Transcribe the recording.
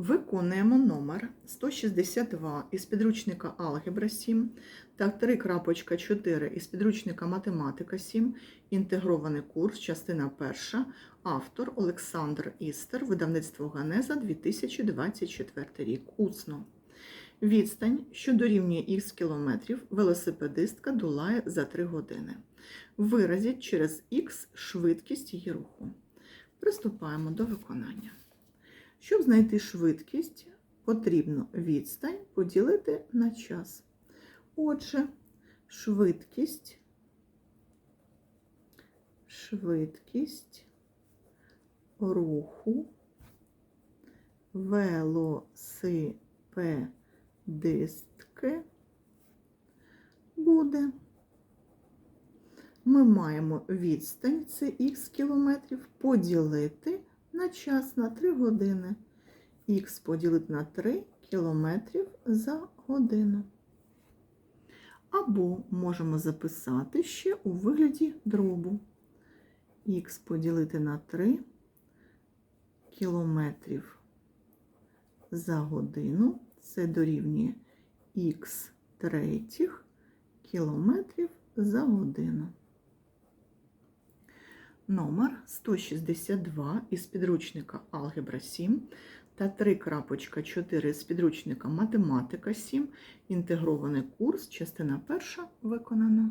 Виконуємо номер 162 із підручника Алгебра 7 та 3.4 із підручника Математика 7, інтегрований курс, частина 1, автор Олександр Істер, видавництво Ганеза 2024 рік. Усно. Відстань, що дорівнює х кілометрів, велосипедистка долає за 3 години. Виразіть через х швидкість її руху. Приступаємо до виконання. Щоб знайти швидкість, потрібно відстань поділити на час. Отже, швидкість, швидкість руху велосипедистки буде. Ми маємо відстань, це х кілометрів, поділити на час на 3 години. Х поділити на 3 кілометрів за годину. Або можемо записати ще у вигляді дробу. Х поділити на 3 кілометрів за годину. Це дорівнює х третіх кілометрів за годину номер 162 із підручника Алгебра 7 та 3.4 з підручника Математика 7, інтегрований курс, частина 1 виконана.